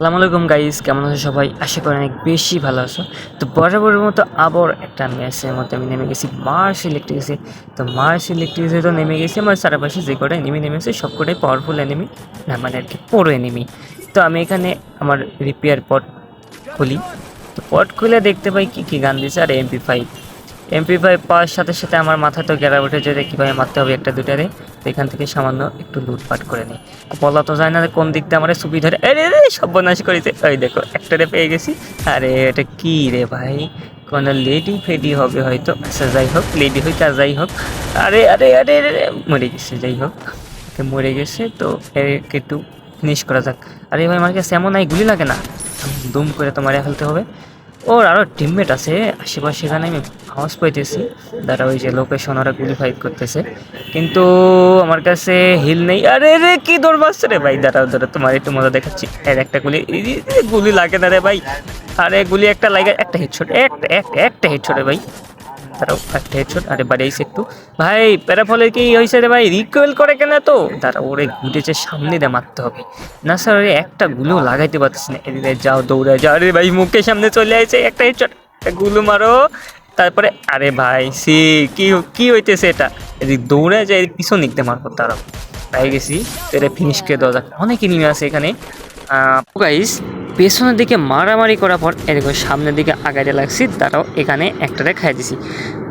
আসসালামু আলাইকুম গাইস কেমন আছো সবাই? আশা করি অনেক বেশি ভালো আছো। তো বরাবরের মতো আবার একটা ম্যাচের মধ্যে আমি নেমে গেছি মার্স ইলেকট্রিক্সে তো মার্স ইলেকট্রিক্সে তো নেমে গেছি, আমার চারপাশে যে কটা এনিমি নেমেছে সব কটাই পাওয়ারফুল এনিমি না মানে আর কি পুরো এনিমি তো আমি এখানে আমার রিপেয়ার পট খুলি। তো পট খুলে দেখতে পাই কি কি গান দিচ্ছে আর MP five MP five power সাথে সাথে আমার মাথা তো গেরা উঠে যে কীভাবে মারতে হবে একটা দুটারে তো এখান থেকে সামান্য একটু লুটপাট করে নিই। বলা তো যায় না কোন দিক দিয়ে আমার সুবি ধরে আরে রে সর্বনাশ করেছে। ওই দেখো একটারে পেয়ে গেছি। আরে এটা কি রে ভাই? কোনো লেডি ফেডি হবে হয়তো। আচ্ছা যাই হোক লেডি হইতে আর যাই হোক। আরে আরে আরে আরে, মরে গেছে যাই হোক। মরে গেছে তো একে একটু ফিনিশ করা যাক। আরে ভাই আমার কাছে এমন আই গুলি লাগে না। দুম করে তো মারে ফেলতে হবে। ওর আরও টিমমেট আছে। আশেপাশে এখানে আমি আওয়াজ পাইতেছি। দাঁড়া ওই যে লোকেশন ওরা গুলি ফাইট করতেছে। কিন্তু আমার কাছে হিল নেই। আরে রে কি দৌড় মারছে রে ভাই? দাঁড়াও দাঁড়া তোমার একটু মজা দেখাচ্ছি। এর একটা গুলি গুলি লাগে না রে ভাই। আরে, গুলি একটা লাগে একটা হেডশট একটা একটা একটা হেডশট ছোট ভাই। দাঁড়াও একটা হেডশট আরে বাড়িয়েছে একটু, ভাই, প্যারাফলে কি হয়েছে রে ভাই? রিকোয়েল করে কেন তো দাঁড়া ওরে গুটেছে সামনে দিয়ে মারতে হবে। না স্যার ওরে একটা গুলো লাগাইতে পারছিস না। এদিকে যাও, দৌড়ে যাও। আরে ভাই, মুখের সামনে চলে আসে একটা হেডশট একটা গুলো মারো। তারপরে, আরে ভাই, সে, কি কি হইতেছে এটা? এদিক দৌড়ে যায় পিছন দিকতে মারবো তারাও পাই গেছি, তো এটা ফিনিশ করে দেওয়া যাক। অনেক এনিমি আছে এখানে। গাইস পেছনের দিকে মারামারি করার পর এরকম সামনের দিকে আগাইতে লাগছি তারাও এখানে একটারে খাই দিছি।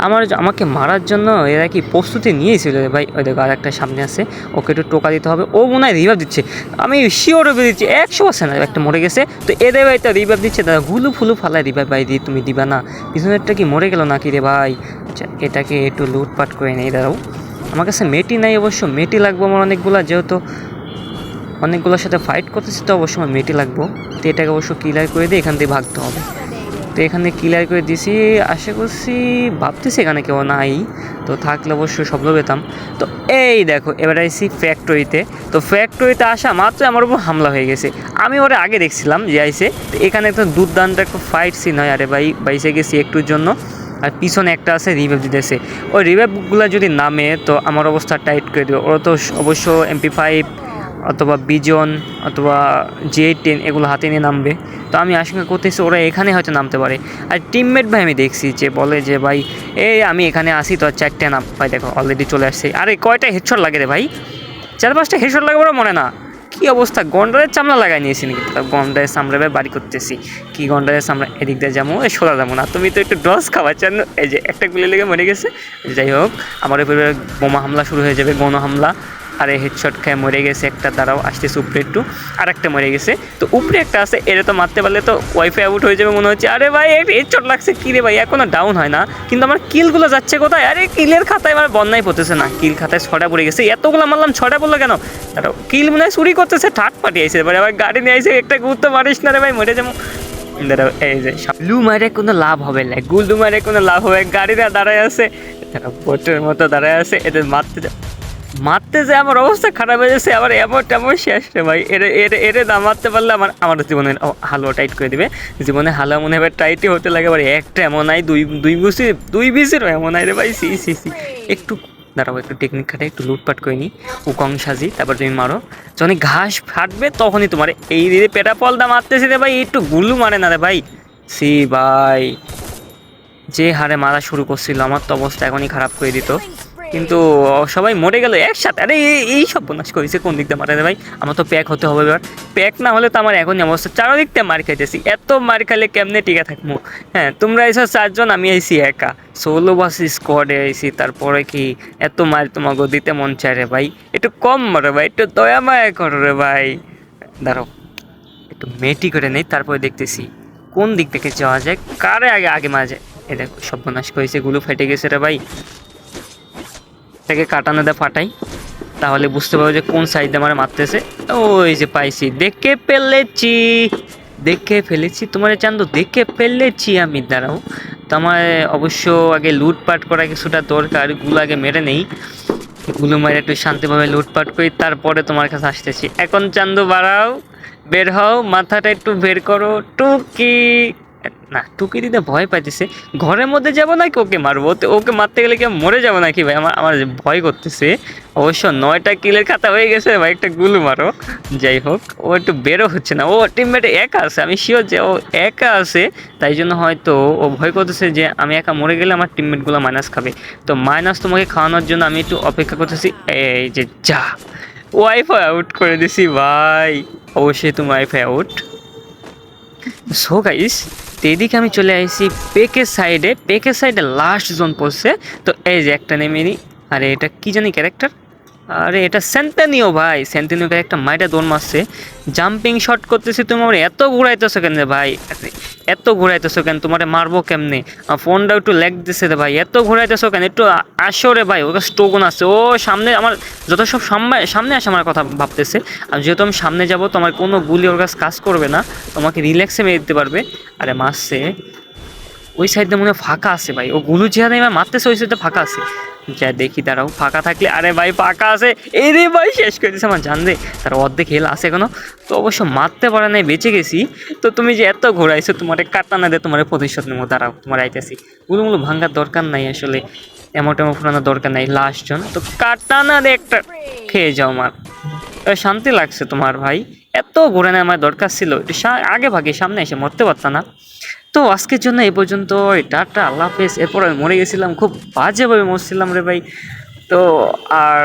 আমার আমাকে মারার জন্য এরা কি প্রস্তুতি নিয়েছিল? ভাই, ওই দেখো আর একটা সামনে আছে, ওকে একটু টোকা দিতে হবে। ও মনে হয় রিভাব দিচ্ছে। আমি শিওর রিভাব দিচ্ছি, একশো পার্সেন্ট একটা মরে গেছে। তো এদের ভাই তো রিভাব দিচ্ছে দাদা গুলু ফুলু ফালায় রিভাব ভাই, দিয়ে তুমি দিবা না। পিছনেরটা কি মরে গেল নাকি রে ভাই? আচ্ছা এটাকে একটু লুটপাট করে নেই, দাঁড়াও। আমার কাছে মেটি নাই অবশ্য, মেটি লাগবে আমার অনেকগুলা, যেহেতু অনেকগুলোর সাথে ফাইট করতেছি তো অবশ্যই আমার মেটি লাগবো। তো এটাকে অবশ্য ক্লিয়ার করে দিয়ে এখান থেকে ভাগতে হবে। তো এখানে ক্লিয়ার করে দিছি, আশা করছি ভাবতেছি এখানে কেউ নাই। তো থাকলে অবশ্যই শব্দ পেতাম। তো এই দেখো, এবার আইসি ফ্যাক্টরিতে তো ফ্যাক্টরিতে আসা মাত্র আমার উপর হামলা হয়ে গেছে। আমি ওরে আগে দেখছিলাম যে আইসে তো এখানে একটা দুর্দান্ত একটা ফাইট সিন হয়। আরে ভাই, বাইসে গেছি একটুর জন্য। আর পিছনে একটা আছে রিভেভ দিতেছে। ওই রিভেভগুলো যদি নামে, তো আমার অবস্থা টাইট করে দেবে। ওরা তো অবশ্য এমপি ফাইভ অথবা বিজন অথবা জে টেন এগুলো হাতে নিয়ে নামবে। তো আমি আশঙ্কা করতেছি ওরা এখানে হয়তো নামতে পারে। আর টিমমেট ভাই আমি দেখছি যে বলে যে, ভাই, এই আমি এখানে আসি তো চারটে নাম। ভাই, দেখো অলরেডি চলে আসছে। আরে, কয়টা হেডশট লাগে রে ভাই? চার পাঁচটা হেডশট লাগে বড় মনে না। কি অবস্থা? গন্ডারের চামড়া লাগাই নিয়েছি নাকি? তো গন্ডারের ভাই বাড়ি করতেছি। কি গন্ডারের সামনে এদিক দিয়ে যাব, এ সোজা যাব না। তুমি তো একটু ড্রস খাওয়ার জন্য এই যে একটা গুলি লেগে মরে গেছে। যাই হোক, আমার উপরে বোমা হামলা শুরু হয়ে যাবে, গণ হামলা। আরে হেডশট খেয়ে মরে গেছে, একটা দাঁড়াও, আসতেছে উপরে একটু আর একটা মরে গেছে। তো উপরে একটা আছে, এটা তো মারতে পারলে তো ওয়াইফাই আউট হয়ে যাবে মনে হচ্ছে, আরে ভাই হেডশট লাগছে, কি রে ভাই, এখনও ডাউন হয় না। কিন্তু আমার কিলগুলো যাচ্ছে কোথায়? আরে কিলের খাতায় আমার বন্যায় পড়তেছে না। কিল খাতায় ছটা পড়ে গেছে, এতগুলো মারলাম ছটা পড়ল কেন? দাঁড়াও কিল মনে হয় চুরি করতেছে ঠাট পাঠিয়ে আইসে এবারে আবার গাড়ি নিয়ে আইসে একটা গুরুত্ব মারিস না রে ভাই, মরে দাঁড়াও, এই যে লু মারে কোনো লাভ হবে না গুলু মারে কোনো লাভ হবে গাড়িটা দাঁড়ায় আছে মতো দাঁড়ায় আছে, এদের মারতে মারতে যে আমার অবস্থা খারাপ হয়ে যাচ্ছে, আবার এমন তেমন শেষ রে ভাই। এর এর এর না মারতে পারলে আমার আমার জীবনে হালুয়া টাইট করে দিবে। জীবনে হালুয়া মনে হবে টাইটই হতে লাগে এবার একটা এমন নাই, দুই দুই বুসি দুই বিসিরও এমন নাই রে ভাই। সি সি সি। একটু দাঁড়াও, একটু টেকনিক খাটে একটু লুটপাট করে নিই উকং সাজি, তারপর তুমি মারো। যখন ঘাস ফাটবে, তখনই তোমার এই দিদি পেটা পলদা মারতেছি রে ভাই, একটু গুলু মারে না রে ভাই। সি ভাই, যে হারে মারা শুরু করছিল, আমার তো অবস্থা এখনই খারাপ করে দিত। কিন্তু সবাই মরে গেল একসাথে। আরে, এই- সব বনাশ করেছে, কোন দিক দিয়ে মারা ভাই? আমার তো প্যাক হতে হবে এবার। প্যাক না হলে তো আমার এখনই অবস্থা। চারদিক দিয়ে মার খাইতেছি। এত মার খাইলে কেমনে টিকে থাকব? হ্যাঁ তোমরা এসো চারজন, আমি আইসি একা। ষোলো বাস স্কোয়াডে আইসি, তারপরে কি? এত মার তোমাকে দিতে মন চায় রে ভাই। একটু কম মারো ভাই, একটু দয়া মায়া করো রে ভাই। দাঁড়াও, একটু মেটি করে নেই, তারপরে দেখতেছি কোন দিক থেকে যাওয়া যায়, কারে আগে আগে মারা যায়। এ দেখো করেছে, গুলো ফেটে গেছে রে ভাই। এটাকে কাটানো দে ফাটাই। তাহলে বুঝতে পারব যে কোন সাইডে আমার মারতেছে। ওই যে পাইছি। দেখে ফেলেছি। দেখে ফেলেছি। তোমার চান্দু, দেখে ফেলেছি আমি। দাঁড়াও। তো আমার অবশ্য আগে লুটপাট করা কিছুটা দরকার। গুলো আগে মেরে নেই। গুলো মারে একটু শান্তিভাবে লুটপাট করি। তারপরে তোমার কাছে আসতেছি। এখন চান্দু, বাড়াও। বের হও। মাথাটা একটু বের করো। টুকি। না টুকি দিতে ভয় পাইতেছে। ঘরের মধ্যে যাব নাকি ওকে মারবো? তো, ওকে মারতে গেলে কি মরে যাব নাকি ভাই? আমার আমার ভয় করতেছে, অবশ্য নয়টা কিলের খাতা হয়ে গেছে ভাই, একটা গুলু মারো। যাই হোক, ও একটু বেরো হচ্ছে না। ও টিমমেটে একা আছে, আমি শিওর যে ও একা আছে, তাই জন্য হয়তো ও ভয় করতেছে যে আমি একা মরে গেলে আমার টিমমেটগুলো মাইনাস খাবে। তো মাইনাস তোমাকে খাওয়ানোর জন্য আমি একটু অপেক্ষা করতেছি। এই যে যা ওয়াইফাই আউট করে দিছি ভাই। অবশ্যই তুমি ওয়াইফাই আউট সো গাইস তো এদিকে আমি চলে আসছি পেকের সাইডে। পেকের সাইডে লাস্ট জোন পড়ছে। তো এই যে একটা নেমে নিই আরে এটা কী জানি ক্যারেক্টার আরে এটা স্যান্তানিও ভাই। স্যান্তানিও একটা মাইটা দৌড় মারছে। জাম্পিং শট করতেছি তুমি আমার এত ঘুরাইতেছো কেন ভাই? এত ঘুরাইতেছো কেন? তোমারে মারবো কেমনে? ফোনটা একটু লেগ দিছে রে ভাই, এত ঘুরাইতেছো কেন? একটু আসো রে ভাই ওকে স্টোকন আছে। ও সামনে আমার, যত সব সামনে আসে আমার কথা ভাবতেছে। আর যেহেতু আমি সামনে যাব, তোমার কোনো গুলি ওর কাছে কাজ করবে না। তোমাকে রিল্যাক্সে মেরে দিতে পারবে। আরে মারছে। ওই সাইডে মনে হয় ফাঁকা আছে ভাই। ও গুলু এবার মারতেছে, ওই সাইডে ফাঁকা আছে। যা দেখি দাঁড়াও ফাঁকা থাকলে আরে ভাই ফাঁকা আছে। এই রে ভাই শেষ করে দিছে আমার জান রে। তার অর্ধেক হেল আছে এখনও। তো অবশ্য মারতে পারে নাই বেঁচে গেছি। তো তুমি যে এত ঘোরাইছো তোমার কাটা না দে তোমার প্রতিশোধ নেব দাঁড়াও তোমার আইতেছি। গুলোগুলো ভাঙ্গার দরকার নাই আসলে। এমন টেমো ফুরানোর দরকার নাই লাস্ট জন। তো কাটা না দে একটা খেয়ে যাও মার। এ, শান্তি লাগছে তোমার ভাই। এত ঘোরানো আমার দরকার ছিল। একটু আগে ভাগে সামনে এসে মরতে পারতাম না। তো আজকের জন্য এই পর্যন্ত টাটা আল্লাহ হাফেজ। এরপর আমি মরে গেছিলাম, খুব বাজেভাবে মরছিলাম রে ভাই। তো আর